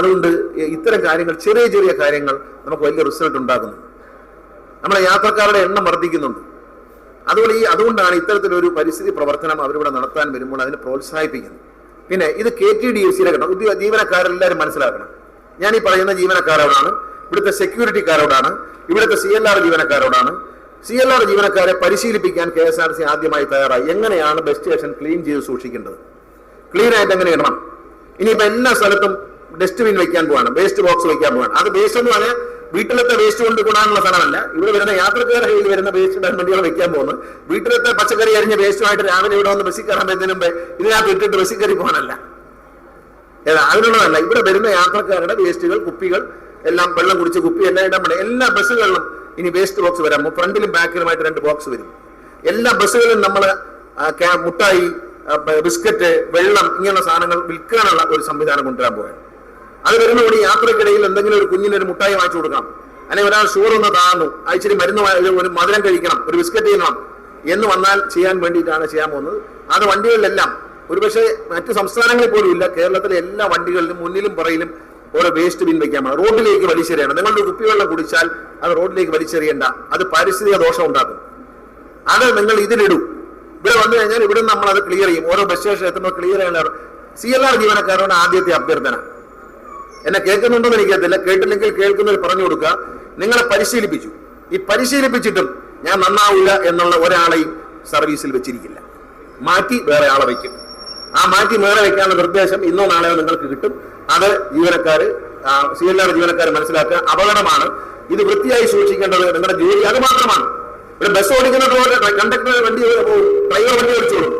അതുകൊണ്ട് ഇത്തരം കാര്യങ്ങൾ ചെറിയ ചെറിയ കാര്യങ്ങൾ നമുക്ക് വലിയ റിസൾട്ട് ഉണ്ടാക്കുന്നു നമ്മളെ യാത്രക്കാരുടെ എണ്ണം വർദ്ധിക്കുന്നുണ്ട്. അതുകൊണ്ട് ഈ അതുകൊണ്ടാണ് ഇത്തരത്തിലൊരു പരിസ്ഥിതി പ്രവർത്തനം അവരിവിടെ നടത്താൻ വരുമ്പോൾ അതിനെ പ്രോത്സാഹിപ്പിക്കുന്നത്. പിന്നെ ഇത് കെ ടി ഡി എഫ് സിയിലെ കിട്ടണം ഉദ്യോഗ ജീവനക്കാരെല്ലാവരും മനസ്സിലാക്കണം. ഞാൻ ഈ പറയുന്ന ജീവനക്കാരോടാണ് ഇവിടുത്തെ സെക്യൂരിറ്റിക്കാരോടാണ് ഇവിടുത്തെ സി എൽ ആർ ജീവനക്കാരോടാണ്. സി എൽ ആർ ജീവനക്കാരെ പരിശീലിപ്പിക്കാൻ കെ എസ് ആർ സി ആദ്യമായി തയ്യാറായി. എങ്ങനെയാണ് ബസ് സ്റ്റേഷൻ ക്ലീൻ ചെയ്ത് സൂക്ഷിക്കേണ്ടത്? ക്ലീൻ ആയിട്ട് എങ്ങനെ ഇടണം? ഇനിയിപ്പോൾ എല്ലാ സ്ഥലത്തും ഡസ്റ്റ്ബിൻ വെക്കാൻ പോവാണ് വേസ്റ്റ് ബോക്സ് വെക്കാൻ പോവാണ്. അത് വേസ്റ്റ് എന്ന് പറഞ്ഞാൽ വീട്ടിലത്തെ വേസ്റ്റ് കൊണ്ട് കൂടാനുള്ള സ്ഥലമല്ല. ഇവിടെ വരുന്ന യാത്രക്കാരുടെ കയ്യിൽ വരുന്ന വേസ്റ്റ് ഇടാൻ വെക്കാൻ പോകുന്നു. വീട്ടിലത്തെ പച്ചക്കറി അരിഞ്ഞ വേസ്റ്റുമായിട്ട് രാവിലെ ഇവിടെ വന്ന് ബസ്സിൽ കയറാൻ പറ്റുന്നതിന് മുമ്പേ ഇതിനകത്ത് ഇട്ടിട്ട് ബസ്സിൽ കയറി പോകാനല്ല. അതിനുള്ളതല്ല. ഇവിടെ വരുന്ന യാത്രക്കാരുടെ വേസ്റ്റുകൾ കുപ്പികൾ എല്ലാം വെള്ളം കുടിച്ച് കുപ്പി എല്ലാം ഇടാൻ എല്ലാ ബസ്സുകളിലും ഇനി വേസ്റ്റ് ബോക്സ് വരാം. ഫ്രണ്ടിലും ബാക്കിലുമായിട്ട് രണ്ട് ബോക്സ് വരും. എല്ലാ ബസ്സുകളിലും നമ്മൾ മുട്ടായി ബിസ്ക്കറ്റ് വെള്ളം ഇങ്ങനെയുള്ള സാധനങ്ങൾ വിൽക്കാനുള്ള ഒരു സംവിധാനം കൊണ്ടുവരാൻ പോവുകയാണ്. അത് വരുന്നതോടെ യാത്രക്കിടയിൽ എന്തെങ്കിലും ഒരു കുഞ്ഞിന് ഒരു മുട്ടായി വാങ്ങിച്ചു കൊടുക്കണം. അല്ലെങ്കിൽ ഒരാൾ ഷുഗർ ഒന്ന് താഴ്ന്നു ആ ഇച്ചിരി മരുന്ന് ഒരു- ഒരു മധുരം കഴിക്കണം ഒരു ബിസ്ക്കറ്റ് ചെയ്യണം എന്ന് വന്നാൽ ചെയ്യാൻ വേണ്ടിയിട്ടാണ് ചെയ്യാൻ പോകുന്നത്. അത് വണ്ടികളിലെല്ലാം ഒരുപക്ഷെ മറ്റു സംസ്ഥാനങ്ങളിൽ പോലും ഇല്ല. കേരളത്തിലെ എല്ലാ വണ്ടികളിലും മുന്നിലും പുറയിലും ഓരോ വേസ്റ്റ് ബിൻ വെക്കാൻ പോകണം റോഡിലേക്ക് വലിച്ചെറിയണം നിങ്ങളുടെ കുപ്പിവെള്ളം കുടിച്ചാൽ അത് റോഡിലേക്ക് വലിച്ചെറിയണ്ട അത് പാരിസ്ഥിതിക ദോഷം ഉണ്ടാക്കും. അത് നിങ്ങൾ ഇതിലിടൂ. ഇവിടെ വന്നു കഴിഞ്ഞാൽ ഇവിടെ നമ്മൾ അത് ക്ലിയർ ചെയ്യും. ഓരോ ബസ് സ്റ്റേഷൻ എത്തുമ്പോൾ ക്ലിയർ ചെയ്യാൻ സി എൽ ആർ ജീവനക്കാരുടെ ആദ്യത്തെ അഭ്യർത്ഥന. എന്നെ കേൾക്കുന്നുണ്ടെന്ന് എനിക്കത്തില്ല കേട്ടില്ലെങ്കിൽ കേൾക്കുന്നവർ പറഞ്ഞു കൊടുക്കുക നിങ്ങളെ പരിശീലിപ്പിച്ചു. ഈ പരിശീലിപ്പിച്ചിട്ടും ഞാൻ നന്നാവില്ല എന്നുള്ള ഒരാളെയും സർവീസിൽ വെച്ചിരിക്കില്ല. മാറ്റി വേറെ ആളെ വയ്ക്കും. ആ മാറ്റി വേറെ വയ്ക്കാനുള്ള നിർദ്ദേശം ഇന്നോ നാളെയോ നിങ്ങൾക്ക് കിട്ടും. അത് ജീവനക്കാര് സി എൽ ആർ ജീവനക്കാർ മനസ്സിലാക്കുക. അപകടമാണ്. ഇത് വൃത്തിയായി സൂക്ഷിക്കേണ്ടത് നിങ്ങളുടെ ജോലി അത് മാത്രമാണ്. ഒരു ബസ് ഓടിക്കുന്ന കണ്ടക്ടർ വണ്ടി ഡ്രൈവർ വണ്ടി ഓടിച്ചോളും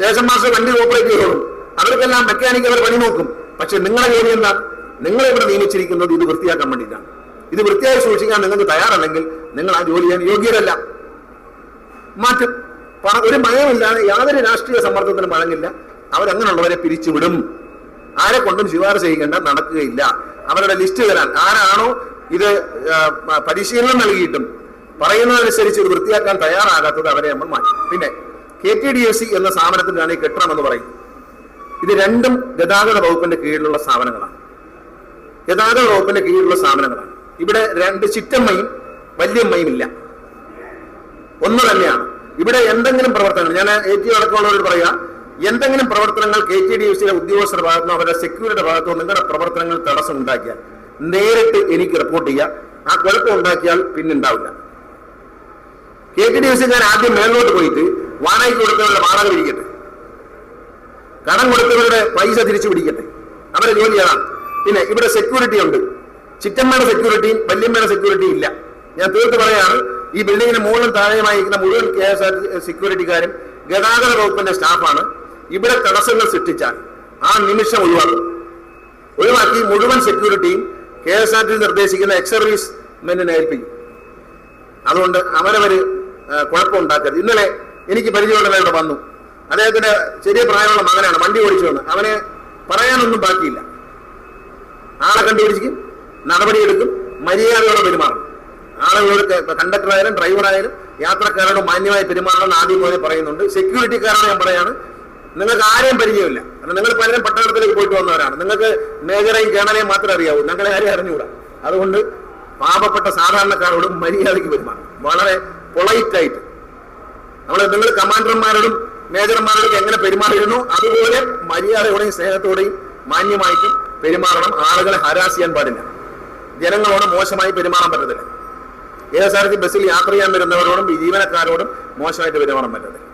ശേഷം മാസം വണ്ടി ഓപ്പറേറ്റ് ചെയ്തോളും അവർക്കെല്ലാം മെക്കാനിക് അവർ പണി നോക്കും പക്ഷെ നിങ്ങളുടെ ജോലി എന്താ? നിങ്ങളെ ഇവിടെ നിയമിച്ചിരിക്കുന്നത്? ഇത് വൃത്തിയാക്കാൻ വേണ്ടിയിട്ടാണ്. ഇത് വൃത്തിയായി സൂക്ഷിക്കാൻ നിങ്ങൾക്ക് തയ്യാറല്ലെങ്കിൽ നിങ്ങൾ ആ ജോലി ചെയ്യാൻ യോഗ്യരല്ല. മാറ്റും. ഒരു ഭയമില്ലാതെ യാതൊരു രാഷ്ട്രീയ സമ്മർദ്ദത്തിനും വഴങ്ങില്ല. അവരങ്ങനെയുള്ളവരെ പിരിച്ചുവിടും. ആരെ കൊണ്ടും ശുപാർശ ചെയ്യേണ്ട നടക്കുകയില്ല. അവരുടെ ലിസ്റ്റ് തരാൻ. ആരാണോ ഇത് പരിശീലനം നൽകിയിട്ടും പറയുന്നതനുസരിച്ച് ഇത് വൃത്തിയാക്കാൻ തയ്യാറാകാത്തത് അവരെ നമ്മൾ മാറ്റി. പിന്നെ K T D F C എന്ന സ്ഥാപനത്തിലാണ് ഈ കെട്ടിടം എന്ന് പറയും ഇത് രണ്ടും ഗതാഗത വകുപ്പിന്റെ കീഴിലുള്ള സ്ഥാപനങ്ങളാണ്. ഗതാഗത വകുപ്പിന്റെ കീഴിലുള്ള സ്ഥാപനങ്ങളാണ്. ഇവിടെ രണ്ട് ചിറ്റമ്മയും വല്യമ്മയും ഇല്ല ഒന്ന് തന്നെയാണ്. ഇവിടെ എന്തെങ്കിലും പ്രവർത്തനങ്ങൾ ഞാൻ എ ടി അടക്കമുള്ളവരോട് പറയാം എന്തെങ്കിലും പ്രവർത്തനങ്ങൾ കെ ടി ഡി സിയുടെ ഉദ്യോഗസ്ഥരുടെ ഭാഗത്തുനിന്നോ അവരുടെ സെക്യൂരിറ്റിയുടെ ഭാഗത്തോ നിങ്ങളുടെ പ്രവർത്തനങ്ങൾ തടസ്സം ഉണ്ടാക്കിയാൽ നേരിട്ട് എനിക്ക് റിപ്പോർട്ട് ചെയ്യാം. ആ കുഴപ്പം ഉണ്ടാക്കിയാൽ പിന്നെ ഉണ്ടാവില്ല കെ ടി ഡി സി ഞാൻ ആദ്യം മേലോട്ട് പോയിട്ട് വാടകയ്ക്ക് കൊടുത്തവരുടെ വാടക പിടിക്കട്ടെ. കടം കൊടുത്തവരുടെ പൈസ തിരിച്ചു പിടിക്കട്ടെ. അവരെ ജോലി അതാണ് പിന്നെ ഇവിടെ സെക്യൂരിറ്റി ഉണ്ട്. ചിറ്റമ്മയുടെ സെക്യൂരിറ്റിയും വല്യമ്മയുടെ സെക്യൂരിറ്റിയും ഇല്ല. ഞാൻ തീർത്ത് പറയാണ് ഈ ബിൽഡിങ്ങിന് മുകളിൽ താഴെയുമായി ഇരിക്കുന്ന മുഴുവൻ കെ എസ് ആർ സെക്യൂരിറ്റിക്കാരും ഗതാഗത വകുപ്പിന്റെ സ്റ്റാഫാണ് ഇവിടെ തടസ്സങ്ങൾ സൃഷ്ടിച്ചാൽ ആ നിമിഷം ഒഴിവാക്കും. ഒഴിവാക്കി മുഴുവൻ സെക്യൂരിറ്റിയും കെ എസ് ആർ ടി നിർദ്ദേശിക്കുന്ന എക്സ് സർവീസ് മെന്നിനെ ഏൽപ്പിക്കും. അതുകൊണ്ട് അവരവര് കുഴപ്പം കുഴപ്പമുണ്ടാക്കരുത്. ഇന്നലെ എനിക്ക് പരിചയമുള്ള വേണ്ട വന്നു. അദ്ദേഹത്തിന്റെ ചെറിയ പ്രായമുള്ള മകനാണ് വണ്ടി ഓടിച്ചു വന്ന്. അവനെ പറയാനൊന്നും ബാക്കിയില്ല. ആളെ കണ്ടുപിടിക്കും നടപടിയെടുക്കും മര്യാദയോടെ പെരുമാറും. ആളുകളോട് ഡ്രൈവർ ആയാലും യാത്രക്കാരോട് മാന്യമായി പെരുമാറണമെന്ന് ആദ്യം മുതലേ പറയുന്നുണ്ട്. സെക്യൂരിറ്റിക്കാരോട് ഞാൻ പറയാണ് നിങ്ങൾക്ക് ആരെയും പരിചയമില്ല. കാരണം നിങ്ങൾ പലരും പട്ടണത്തിലേക്ക് പോയിട്ട് വന്നവരാണ്. നിങ്ങൾക്ക് മേജറേയും കേണലേയും മാത്രമേ അറിയാവൂ. ഞങ്ങളെ ആരെയും അറിഞ്ഞുകൂടാ. അതുകൊണ്ട് പാപപ്പെട്ട സാധാരണക്കാരോടും മര്യാദയ്ക്ക് പെരുമാറും. വളരെ പൊളൈറ്റ് ആയിട്ട്. നമ്മൾ നിങ്ങൾ കമാൻഡർമാരോടും മേജർമാരോടും എങ്ങനെ പെരുമാറിയിരുന്നു? അതുപോലെ മര്യാദയോടെയും സ്നേഹത്തോടെയും മാന്യമായിട്ടും പെരുമാറണം. ആളുകളെ ഹരാസ് ചെയ്യാൻ പാടില്ല. ജനങ്ങളോട് മോശമായി പെരുമാറാൻ പറ്റത്തില്ല. ഏത് സ്ഥലത്ത് ബസ്സിൽ യാത്ര ചെയ്യാൻ വരുന്നവരോടും ജീവനക്കാരോടും മോശമായിട്ട് പെരുമാറാൻ പറ്റത്തില്ല.